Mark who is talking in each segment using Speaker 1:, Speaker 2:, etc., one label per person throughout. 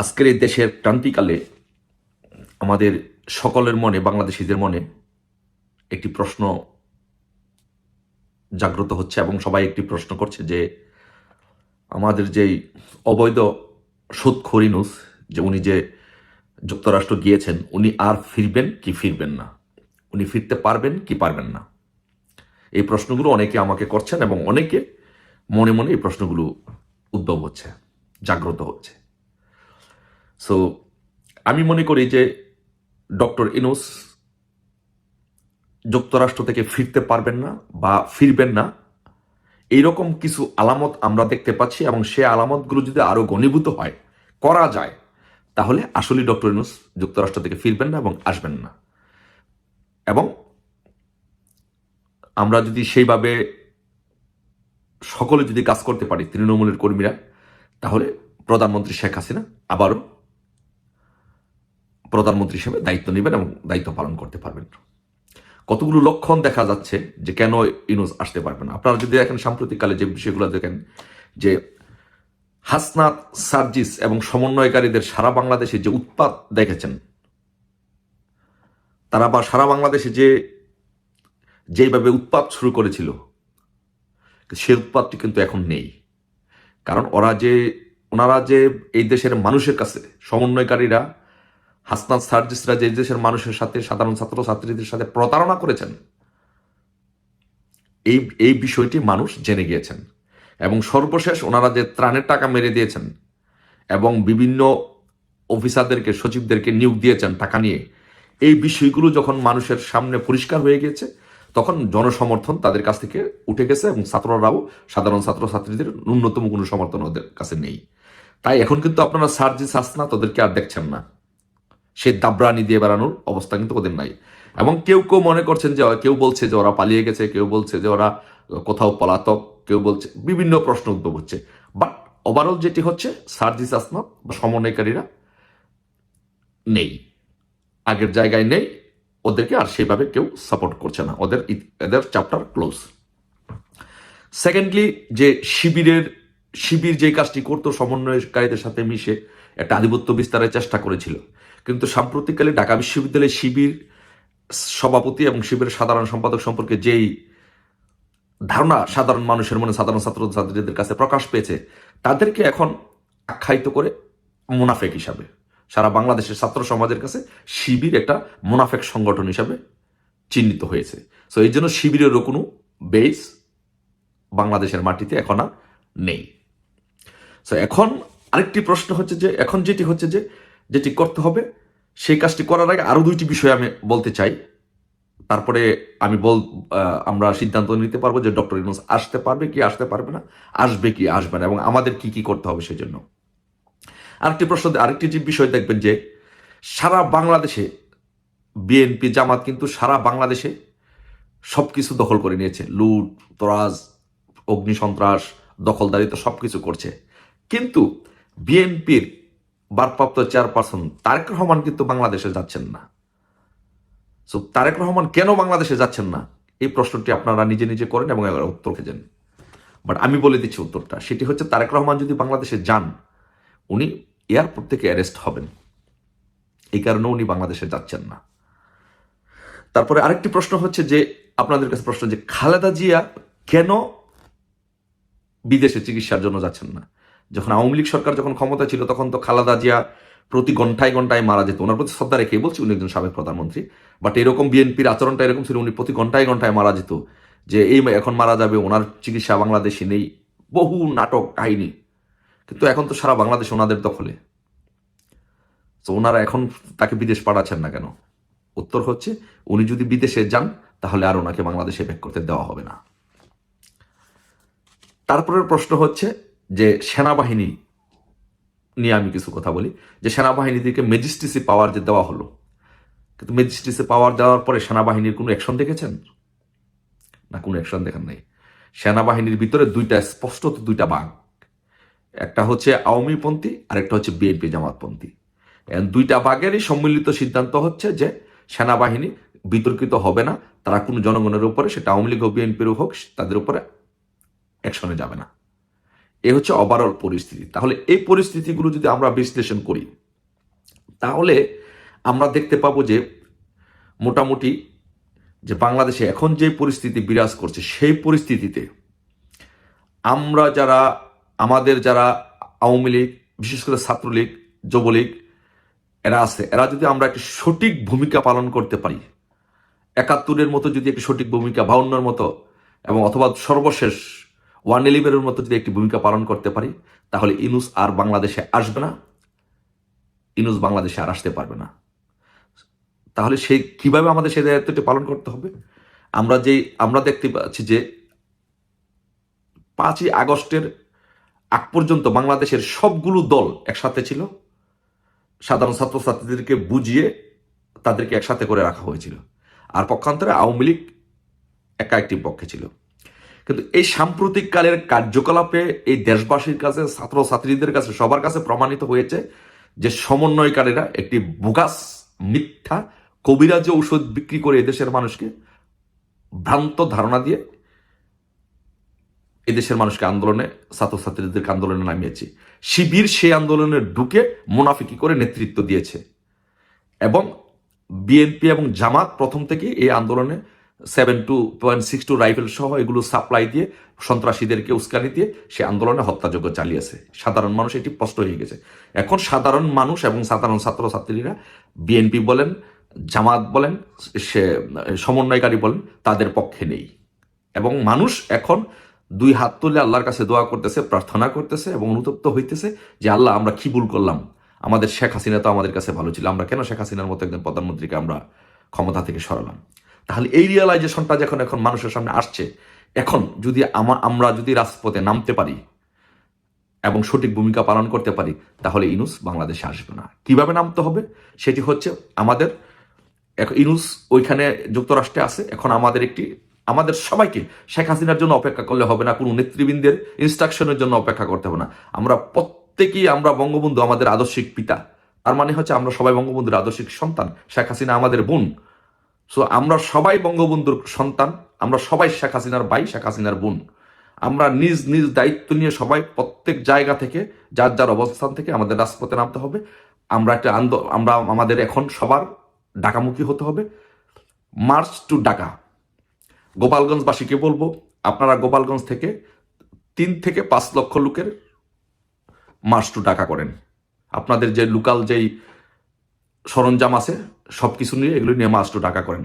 Speaker 1: আজকের এই দেশের ক্রান্তিকালে আমাদের সকলের মনে, বাংলাদেশিদের মনে একটি প্রশ্ন জাগ্রত হচ্ছে এবং সবাই একটি প্রশ্ন করছে যে আমাদের যেই অবৈধ সুদখোর ইনুস যে উনি যে যুক্তরাষ্ট্র গিয়েছেন, উনি আর ফিরবেন কি ফিরবেন না? উনি ফিরতে পারবেন কি পারবেন না? এই প্রশ্নগুলো অনেকে আমাকে করছেন এবং অনেকে মনে মনে এই প্রশ্নগুলো উদ্ভব হচ্ছে, জাগ্রত হচ্ছে। সো আমি মনে করি যে ডক্টর ইনুস যুক্তরাষ্ট্র থেকে ফিরতে পারবেন না বা ফিরবেন না। এইরকম কিছু আলামত আমরা দেখতে পাচ্ছি এবং সে আলামতগুলো যদি আরও ঘনীভূত হয়, করা যায়, তাহলে আসলে ডক্টর ইনুস যুক্তরাষ্ট্র থেকে ফিরবেন না এবং আসবেন না। এবং আমরা যদি সেইভাবে সকলে যদি কাজ করতে পারি তৃণমূলের কর্মীরা, তাহলে প্রধানমন্ত্রী শেখ হাসিনা আবারও প্রধানমন্ত্রী হিসেবে দায়িত্ব নেবেন এবং দায়িত্ব পালন করতে পারবেন। কতগুলো লক্ষণ দেখা যাচ্ছে যে কেন ইনুস আসতে পারবে না? আপনারা যদি দেখেন সাম্প্রতিককালে যে বিষয়গুলো দেখেন, যে হাসনাত, সার্জিস এবং সমন্বয়কারীদের সারা বাংলাদেশে যে উৎপাত দেখেছেন, তারা বা সারা বাংলাদেশে যে যেইভাবে উৎপাত শুরু করেছিল, সে উৎপাতটি কিন্তু এখন নেই। কারণ ওরা যে, ওনারা যে এই দেশের মানুষের কাছে, সমন্বয়কারীরা হাসনাত সার্জিসরা যে দেশের মানুষের সাথে, সাধারণ ছাত্র ছাত্রীদের সাথে প্রতারণা করেছেন, এই এই বিষয়টি মানুষ জেনে গিয়েছেন। এবং সর্বশেষ ওনারা যে ত্রাণের টাকা মেরে দিয়েছেন এবং বিভিন্ন অফিসারদেরকে, সচিবদেরকে নিয়োগ দিয়েছেন টাকা নিয়ে, এই বিষয়গুলো যখন মানুষের সামনে পরিষ্কার হয়ে গিয়েছে, তখন জনসমর্থন তাদের কাছ থেকে উঠে গেছে এবং ছাত্ররাও, সাধারণ ছাত্র ছাত্রীদের ন্যূনতম কোনো সমর্থন ওদের কাছে নেই। তাই এখন কিন্তু আপনারা সার্জিস হাসনা তাদেরকে আর দেখছেন না। সে দাবরানি দিয়ে বেড়ানোর অবস্থা কিন্তু ওদের নাই। এবং কেউ কেউ মনে করছেন যে, কেউ বলছে যে ওরা পালিয়ে গেছে, কেউ বলছে যে ওরা কোথাও পলাতক, কেউ বলছে, বিভিন্ন প্রশ্ন উদ্ভব হচ্ছে। বাট ওভারঅল যেটি হচ্ছে, সার্জিস আসনাত বা সমন্বয়কারীরা নেই। আগের জায়গায় নেই, ওদেরকে আর সেভাবে কেউ সাপোর্ট করছে না। ওদের এদের চ্যাপ্টার ক্লোজ সেকেন্ডলি যে শিবিরের, শিবির যে কাজটি করতো, সমন্বয়কারীদের সাথে মিশে একটা আধিপত্য বিস্তারের চেষ্টা করেছিল। কিন্তু সাম্প্রতিককালে ঢাকা বিশ্ববিদ্যালয়ের শিবির সভাপতি এবং শিবিরের সাধারণ সম্পাদক সম্পর্কে যেই ধারণা সাধারণ মানুষের মনে সাধারণ ছাত্র ছাত্রীদের কাছে প্রকাশ পেয়েছে, তাদেরকে এখন আখ্যায়িত করে মুনাফেক হিসাবে, সারা বাংলাদেশের ছাত্র সমাজের কাছে শিবির একটা মুনাফেক সংগঠন হিসাবে চিহ্নিত হয়েছে। সো এই জন্য শিবিরেরও কোনো বেস বাংলাদেশের মাটিতে এখন আর নেই। সো এখন আরেকটি প্রশ্ন হচ্ছে যে, এখন যেটি হচ্ছে যে যেটি করতে হবে, সেই কাজটি করার আগে আরও দুইটি বিষয় আমি বলতে চাই। তারপরে আমি বল আমরা সিদ্ধান্ত নিতে পারব যে ডক্টর ইউনুস আসতে পারবে কি আসতে পারবে না, আসবে কি আসবে না, এবং আমাদের কি কি করতে হবে সেই জন্য আরেকটি প্রশ্ন, আরেকটি যে বিষয় দেখবেন যে সারা বাংলাদেশে বিএনপি জামাত কিন্তু সারা বাংলাদেশে সব কিছু দখল করে নিয়েছে। লুট তরাজ অগ্নিসন্ত্রাস দখলদারিত্ব সবকিছু করছে। কিন্তু বিএনপির ভারপ্রাপ্ত চেয়ারপারসন তারেক রহমান কিন্তু বাংলাদেশে যাচ্ছেন না। সো তারেক রহমান কেন বাংলাদেশে যাচ্ছেন না? এই প্রশ্নটি আপনারা নিজে নিজে করেন এবং উত্তর খুঁজেন বাট আমি বলে দিচ্ছি উত্তরটা। সেটি হচ্ছে তারেক রহমান যদি বাংলাদেশে যান, উনি এয়ারপোর্ট থেকে অ্যারেস্ট হবেন। এই কারণে উনি বাংলাদেশে যাচ্ছেন না। তারপরে আরেকটি প্রশ্ন হচ্ছে যে, আপনাদের কাছে প্রশ্ন যে, খালেদা জিয়া কেন বিদেশে চিকিৎসার জন্য যাচ্ছেন না? যখন আওয়ামী লীগ সরকার যখন ক্ষমতা ছিল, তখন তো খালাদা জিয়া প্রতি ঘন্টায় ঘন্টায় মারা যেত। ওনার প্রতি শ্রদ্ধা রেখে বলছি, উনি একজন সাবেক প্রধানমন্ত্রী। বাট এরকম বিএনপির আচরণটা এরকম ছিল, উনি প্রতি ঘন্টায় ঘন্টায় মারা যেত। যে এই এখন মারা যাবে, ওনার চিকিৎসা বাংলাদেশে নেই, বহু নাটক, কাহিনী। কিন্তু এখন তো সারা বাংলাদেশ ওনাদের দখলে তো ওনারা এখন তাকে বিদেশ পাঠাচ্ছেন না কেন? উত্তর হচ্ছে, উনি যদি বিদেশে যান, তাহলে আর ওনাকে বাংলাদেশে ব্যাক করতে দেওয়া হবে না। তারপরের প্রশ্ন হচ্ছে যে সেনাবাহিনী নিয়ে আমি কিছু কথা বলি, যে সেনাবাহিনীদেরকে ম্যাজিস্ট্রেসি পাওয়ার যে দেওয়া হলো, কিন্তু ম্যাজিস্ট্রেসি পাওয়ার দেওয়ার পরে সেনাবাহিনীর কোনো অ্যাকশন দেখেছেন? না, কোনো অ্যাকশন দেখেন নাই। সেনাবাহিনীর ভিতরে দুইটা, স্পষ্টত দুইটা বাঘ। একটা হচ্ছে আওয়ামীপন্থী আর একটা হচ্ছে বিএনপি জামাতপন্থী। দুইটা বাঘেরই সম্মিলিত সিদ্ধান্ত হচ্ছে যে সেনাবাহিনী বিতর্কিত হবে না, তারা কোনো জনগণের উপরে, সেটা আওয়ামী লীগ হোক, বিএনপির হোক, তাদের উপরে অ্যাকশনে যাবে না। এ হচ্ছে ওভারঅল পরিস্থিতি। তাহলে এই পরিস্থিতিগুলো যদি আমরা বিশ্লেষণ করি, তাহলে আমরা দেখতে পাবো যে মোটামুটি যে বাংলাদেশে এখন যে পরিস্থিতি বিরাজ করছে, সেই পরিস্থিতিতে আমরা যারা, আমাদের যারা আওয়ামী লীগ, বিশেষ করে ছাত্রলীগ, যুবলীগ, এরা আছে, এরা যদি আমরা একটি সঠিক ভূমিকা পালন করতে পারি, একাত্তরের মতো যদি একটি সঠিক ভূমিকা, বাউন্নর মতো, এবং অথবা সর্বশেষ ওয়ান ইলেভেনের মতো যদি একটি ভূমিকা পালন করতে পারি, তাহলে ইনুস আর বাংলাদেশে আসবে না, ইনুস বাংলাদেশে আর আসতে পারবে না। তাহলে সে কীভাবে আমাদের সেই দায়িত্বটি পালন করতে হবে? আমরা যে আমরা দেখতে পাচ্ছি যে পাঁচই আগস্টের আগ পর্যন্ত বাংলাদেশের সবগুলো দল একসাথে ছিল। সাধারণ ছাত্রছাত্রীদেরকে বুঝিয়ে তাদেরকে একসাথে করে রাখা হয়েছিল। আর পক্ষান্তরে আওয়ামী লীগ একা একটি পক্ষে ছিল। কিন্তু এই সাম্প্রতিক কালের কার্যকলাপে এই দেশবাসীর কাছে, ছাত্রছাত্রীদের কাছে সবার কাছে প্রমাণিত হয়েছে যে সমন্বয়কারীরা একটি বোগাস মিথ্যা কবিরাজ ঔষধ বিক্রি করে এদেশের মানুষকে ভ্রান্ত ধারণা দিয়ে এদেশের মানুষকে আন্দোলনে, ছাত্রছাত্রীদেরকে আন্দোলনে নামিয়েছে। শিবির সেই আন্দোলনে ঢুকে মুনাফিকি করে নেতৃত্ব দিয়েছে। এবং বিএনপি এবং জামাত প্রথম থেকে এই আন্দোলনে seven two point six two rifle সহ এগুলো সাপ্লাই দিয়ে সন্ত্রাসীদেরকে উস্কানি দিয়ে সে আন্দোলনে হত্যাযোগ্য চালিয়েছে সাধারণ মানুষ এটি স্পষ্ট হয়ে গেছে। এখন সাধারণ মানুষ এবং সাধারণ ছাত্রছাত্রীরা বিএনপি বলেন, জামাত বলেন, সে, সমন্বয়কারী বলেন, তাদের পক্ষে নেই। এবং মানুষ এখন দুই হাত তুলে আল্লাহর কাছে দোয়া করতেছে, প্রার্থনা করতেছে এবং অনুতপ্ত হইতেছে যে, আল্লাহ, আমরা কি ভুল করলাম? আমাদের শেখ হাসিনা তো আমাদের কাছে ভালো ছিল, আমরা কেন শেখ হাসিনার মতো একজন প্রধানমন্ত্রীকে আমরা ক্ষমতা থেকে সরালাম? তাহলে এই রিয়েলাইজেশনটা যখন এখন মানুষের সামনে আসছে, এখন যদি আমা- আমরা যদি রাজপথে নামতে পারি এবং সঠিক ভূমিকা পালন করতে পারি, তাহলে ইনুস বাংলাদেশে আসবে না। কীভাবে নামতে হবে? সেটি হচ্ছে আমাদের ইনুস ওইখানে যুক্তরাষ্ট্রে আছে, এখন আমাদের একটি, আমাদের সবাইকে শেখ হাসিনার জন্য অপেক্ষা করলে হবে না, কোনো নেতৃবৃন্দের ইনস্ট্রাকশনের জন্য অপেক্ষা করতে হবে না। আমরা প্রত্যেকেই, আমরা বঙ্গবন্ধু আমাদের আদর্শিক পিতা। তার মানে হচ্ছে আমরা সবাই বঙ্গবন্ধুর আদর্শিক সন্তান। শেখ হাসিনা আমাদের বোন। সো আমরা সবাই বঙ্গবন্ধুর সন্তান, আমরা সবাই শেখ হাসিনার ভাই, শেখ হাসিনার বোন। আমরা নিজ নিজ দায়িত্ব নিয়ে সবাই প্রত্যেক জায়গা থেকে, যার যার অবস্থান থেকে আমাদের রাজপথে নামতে হবে। আমরা একটা আন্দো, আমরা আমাদের এখন সবার ডাকামুখী হতে হবে। মার্চ টু ডাকা গোপালগঞ্জবাসীকে বলব, আপনারা গোপালগঞ্জ থেকে তিন থেকে পাঁচ লক্ষ লোকের মার্চ টু ডাকা করেন। আপনাদের যে লোকাল যেই সরঞ্জাম আছে সব কিছু নিয়ে এগুলো নিয়ে মার্চ টু ডাকা করেন।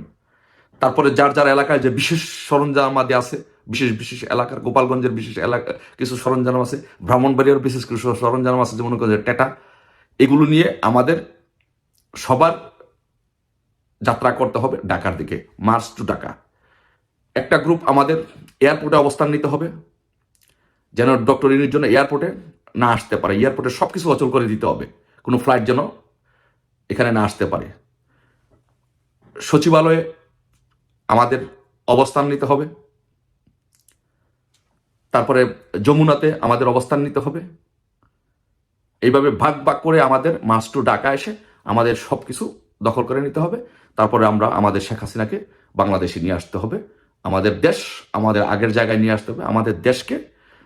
Speaker 1: তারপরে যার যার এলাকায় যে বিশেষ সরঞ্জাম আদি আছে, বিশেষ বিশেষ এলাকার গোপালগঞ্জের বিশেষ এলাকা কিছু সরঞ্জাম আছে, ব্রাহ্মণবাড়িয়ার বিশেষ কিছু সরঞ্জাম আছে, যেমন করেন টেটা, এগুলো নিয়ে আমাদের সবার যাত্রা করতে হবে ঢাকার দিকে মার্চ টু ঢাকা। একটা গ্রুপ আমাদের এয়ারপোর্টে অবস্থান নিতে হবে, যেন ডক্টর ইনির জন্য এয়ারপোর্টে না আসতে পারে। এয়ারপোর্টে সব কিছু অচল করে দিতে হবে, কোনো ফ্লাইট যেন এখানে না আসতে পারে। সচিবালয়ে আমাদের অবস্থান নিতে হবে। তারপরে যমুনাতে আমাদের অবস্থান নিতে হবে। এইভাবে ভাগ ভাগ করে আমাদের মাস টু ডাকা এসে আমাদের সব কিছু দখল করে নিতে হবে। তারপরে আমরা আমাদের শেখ হাসিনাকে বাংলাদেশে নিয়ে আসতে হবে। আমাদের দেশ আমাদের আগের জায়গায় নিয়ে আসতে হবে। আমাদের দেশকে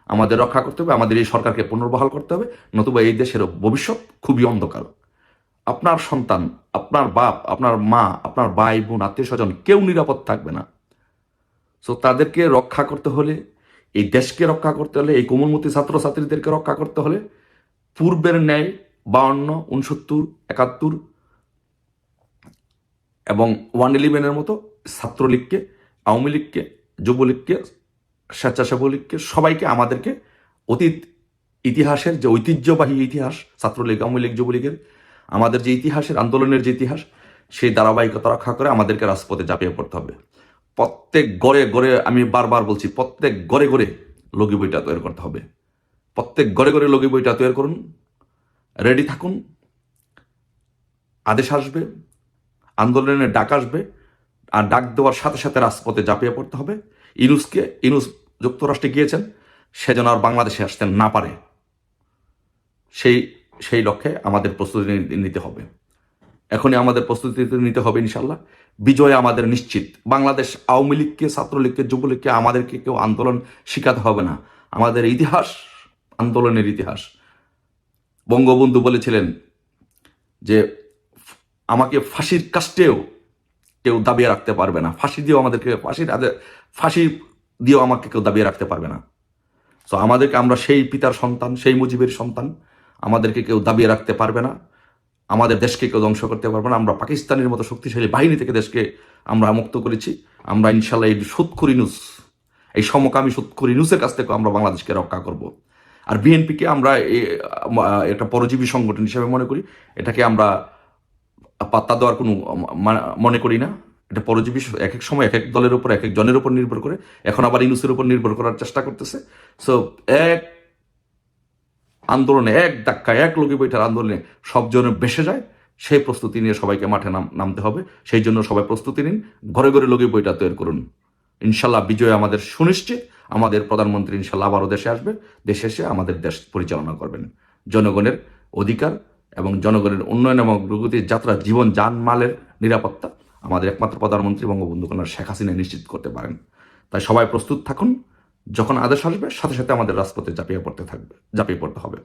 Speaker 1: আমাদের রক্ষা করতে হবে। আমাদের এই সরকারকে পুনর্বহাল করতে হবে। নতুবা এই দেশের ভবিষ্যৎ খুবই অন্ধকার। আপনার সন্তান, আপনার বাপ, আপনার মা, আপনার ভাই, বোন, আত্মীয় স্বজন কেউ নিরাপদ থাকবে না। সো তাদেরকে রক্ষা করতে হলে, এই দেশকে রক্ষা করতে হলে, এই কোমলমতি ছাত্রছাত্রীদেরকে রক্ষা করতে হলে পূর্বের ন্যায় বাউন্ন, উনসত্তর, একাত্তর এবং ওয়ান ইলেভেনের মতো ছাত্রলীগকে, আওয়ামী লীগকে, যুবলীগকে স্বেচ্ছাসেবলীগকে সবাইকে আমাদেরকে অতীত ইতিহাসের যে ঐতিহ্যবাহী ইতিহাস, ছাত্রলীগ, আওয়ামী লীগ, যুবলীগের আমাদের যে ইতিহাসের আন্দোলনের যে ইতিহাস, সেই ধারাবাহিকতা রক্ষা করে আমাদেরকে রাজপথে ঝাঁপিয়ে পড়তে হবে। প্রত্যেক গড়ে গড়ে আমি বারবার বলছি, প্রত্যেক গড়ে গড়ে লগি বইটা তৈরি করতে হবে। প্রত্যেক গড়ে গড়ে লগি বইটা তৈরি করুন, রেডি থাকুন, আদেশ আসবে আন্দোলনের ডাক আসবে, আর ডাক দেওয়ার সাথে সাথে রাজপথে ঝাঁপিয়ে পড়তে হবে। ইনুসকে, ইনুস যুক্তরাষ্ট্রে গিয়েছেন, সে যেন আর বাংলাদেশে আসতে না পারে। সেই সেই লক্ষ্যে আমাদের প্রস্তুতি নিতে হবে। এখনই আমাদের প্রস্তুতি নিতে হবে ইনশাল্লাহ বিজয় আমাদের নিশ্চিত। বাংলাদেশ আওয়ামী লীগকে, ছাত্রলীগকে, যুবলীগকে আমাদেরকে কেউ আন্দোলন শিখাতে হবে না। আমাদের ইতিহাস আন্দোলনের ইতিহাস। বঙ্গবন্ধু বলেছিলেন যে, আমাকে ফাঁসির কাস্টেও কেউ দাবিয়ে রাখতে পারবে না। ফাঁসি দিয়েও আমাদেরকে, ফাঁসির ফাঁসি দিয়েও আমাকে কেউ দাবিয়ে রাখতে পারবে না। তো আমাদেরকে আমরা সেই পিতার সন্তান, সেই মুজিবের সন্তান আমাদেরকে কেউ দাবিয়ে রাখতে পারবে না, আমাদের দেশকে কেউ ধ্বংস করতে পারবে না, আমরা পাকিস্তানের মতো শক্তিশালী বাহিনী থেকে দেশকে আমরা মুক্ত করেছি, আমরা ইনশাল্লাহ এই সুৎখুর ইনুস এই সমকামী সুৎখুর ইনুসের কাছ থেকে আমরা বাংলাদেশকে রক্ষা করব। আর বিএনপিকে আমরা একটা পরজীবী সংগঠন হিসেবে মনে করি, এটাকে আমরা পাত্তা দেওয়ার কোনো মনে করি না। এটা পরজীবী এক এক সময় এক এক দলের উপর, এক এক জনের উপর নির্ভর করে, এখন আবার ইনুসের উপর নির্ভর করার চেষ্টা করতেছে। সো এক আন্দোলনে এক ধাক্কায় এক লোকে বৈঠার আন্দোলনে সব জনে বেসে যায়, সেই প্রস্তুতি নিয়ে সবাইকে মাঠে নাম, নামতে হবে। সেই জন্য সবাই প্রস্তুতি নিন, ঘরে ঘরে লোকে বইটা তৈরি করুন। ইনশাল্লাহ বিজয় আমাদের সুনিশ্চিত, আমাদের প্রধানমন্ত্রী ইনশাল্লাহ আবারও দেশে আসবে, দেশে এসে আমাদের দেশ পরিচালনা করবেন। জনগণের অধিকার এবং জনগণের উন্নয়ন এবং প্রগতির যাত্রা, জীবন জানমালের নিরাপত্তা আমাদের একমাত্র প্রধানমন্ত্রী বঙ্গবন্ধু কন্যার শেখ হাসিনা নিশ্চিত করতে পারেন। তাই সবাই প্রস্তুত থাকুন যখন আদেশ আসবে সাথে সাথে আমাদের রাজপথে ঝাঁপিয়ে পড়তে থাকবে ঝাঁপিয়ে পড়তে হবে।